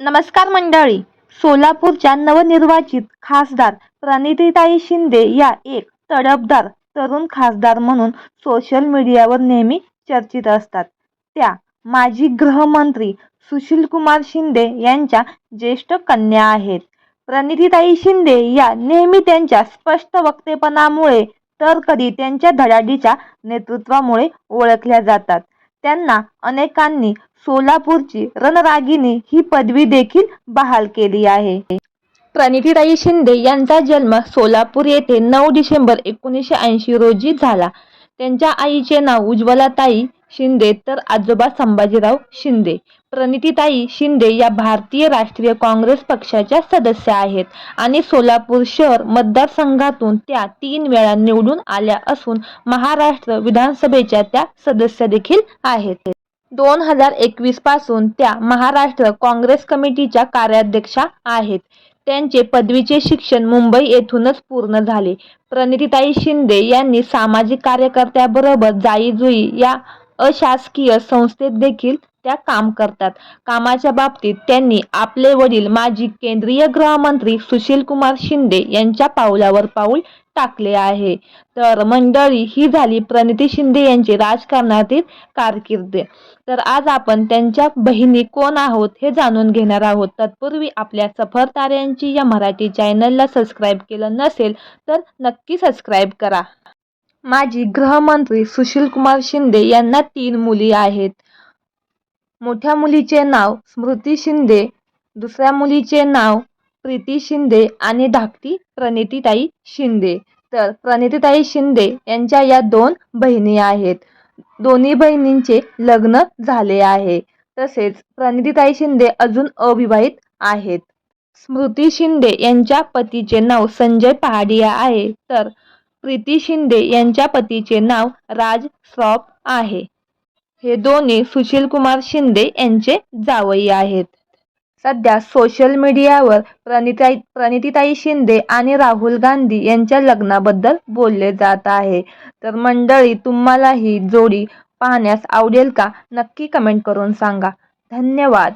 नमस्कार मंडळी. सोलापूरच्या नवनिर्वाचित खासदार प्रणितीताई शिंदे या एक तडफदार तरुण खासदार म्हणून सोशल मीडियावर नेहमी चर्चित असतात. त्या माजी गृहमंत्री सुशीलकुमार शिंदे यांच्या ज्येष्ठ कन्या आहेत. प्रणितीताई शिंदे या नेहमी त्यांच्या स्पष्ट वक्तेपणामुळे तर कधी त्यांच्या धडाडीच्या नेतृत्वामुळे ओळखल्या जातात. त्यांना अनेकांनी सोलापूरची रणरागिणी ही पदवी देखील बहाल केली आहे. प्रणितीताई शिंदे यांचा जन्म सोलापूर येथे नऊ डिसेंबर एकोणीसशे ऐंशी रोजी झाला. त्यांच्या आईचे नाव उज्ज्वलाताई शिंदे तर आजोबा संभाजीराव शिंदे. प्रणितीताई शिंदे या भारतीय राष्ट्रीय काँग्रेस पक्षाच्या सदस्य आहेत आणि सोलापूर शहर मतदारसंघातून त्या तीन वेळा निवडून आल्या असून महाराष्ट्र विधानसभेच्या त्या सदस्य देखील आहेत. दोन हजार एकवीसपासून त्या महाराष्ट्र काँग्रेस कमिटीच्या कार्याध्यक्षा आहेत. त्यांचे पदवीचे शिक्षण मुंबई येथूनच पूर्ण झाले. प्रणितीताई शिंदे यांनी सामाजिक कार्यकर्त्याबरोबर जाईजुई या अशासकीय संस्थेत देखील त्या काम करतात. कामाच्या बाबतीत त्यांनी आपले वडील माजी केंद्रीय गृहमंत्री सुशीलकुमार शिंदे यांच्या पावलावर पाऊल टाकले आहे. तर मंडळी ही झाली प्रणिती शिंदे यांची राजकारणातील कारकीर्द. तर आज आपण त्यांच्या बहिणी कोण आहोत हे जाणून घेणार आहोत. तत्पूर्वी आपल्या सफर ताऱ्यांची या मराठी चॅनलला सबस्क्राईब केलं नसेल तर नक्की सबस्क्राईब करा. माजी गृहमंत्री सुशीलकुमार शिंदे यांना तीन मुली आहेत. मोठ्या मुलीचे नाव स्मृती शिंदे दुसऱ्या मुलीचे नाव प्रीती शिंदे आणि धाकटी प्रणितीताई शिंदे. तर प्रणितीताई शिंदे यांच्या या दोन बहिणी आहेत. दोन्ही बहिणींचे लग्न झाले आहे. तसेच प्रणितीताई शिंदे अजून अविवाहित आहेत. स्मृती शिंदे यांच्या पतीचे नाव संजय पहाडिया आहे. तर प्रीती शिंदे यांच्या पतीचे नाव राज श्रॉफ आहे. हे दोन्ही सुशीलकुमार शिंदे यांचे जावई आहेत. सध्या सोशल मीडियावर प्रणिताई प्रणितीताई शिंदे आणि राहुल गांधी यांच्या लग्नाबद्दल बोलले जात आहे. तर मंडळी तुम्हाला ही जोडी पाहण्यास आवडेल का? नक्की कमेंट करून सांगा. धन्यवाद.